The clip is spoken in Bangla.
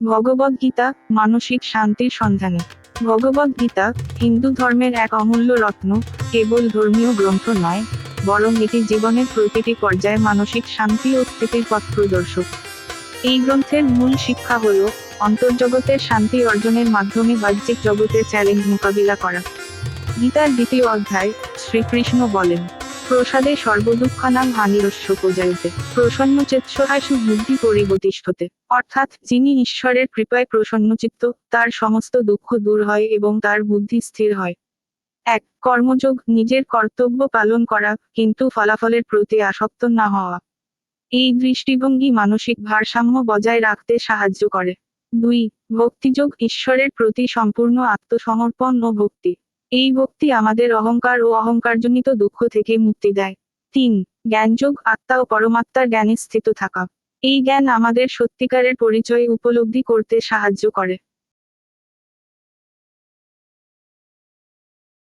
ভগবদ গীতা, মানসিক শান্তির সন্ধানে। ভগবদ গীতা, হিন্দু ধর্মের এক অমূল্য রত্ন, কেবল ধর্মীয় গ্রন্থ নয়, বরং এটি জীবনের প্রতিটি পর্যায়ে মানসিক শান্তি ও স্থিতির পথ প্রদর্শক। এই গ্রন্থের মূল শিক্ষা হল অন্তর্জগতের শান্তি অর্জনের মাধ্যমে বাহ্যিক জগতের চ্যালেঞ্জ মোকাবিলা করা। গীতার দ্বিতীয় অধ্যায়, শ্রীকৃষ্ণ বলেন প্রসাদে সর্বদুঃখানাং হানিরস্য প্রজায়তে প্রসন্ন চেতসহাসু বুদ্ধি পরিবতিষ্ঠতে। অর্থাৎ যিনি ঈশ্বরের কৃপায় প্রসন্নচিত্ত, তার সমস্ত দুঃখ দূর হয় এবং তার বুদ্ধি স্থির হয়। এক, কর্মযোগ নিজের কর্তব্য পালন করা, কিন্তু ফলাফলের প্রতি আসক্ত না হওয়া। এই দৃষ্টিভঙ্গি মানসিক ভারসাম্য বজায় রাখতে সাহায্য করে। দুই, ভক্তিযোগ ঈশ্বরের প্রতি সম্পূর্ণ আত্মসমর্পণ ও ভক্তি। এই ভক্তি আমাদের অহংকার ও অহংকারজনিত দুঃখ থেকে মুক্তি দেয়। তিন, জ্ঞানযোগ, আত্মা ও পরমাত্মার জ্ঞানে স্থিত থাকা। এই জ্ঞান আমাদের সত্যিকারের পরিচয় উপলব্ধি করতে সাহায্য করে।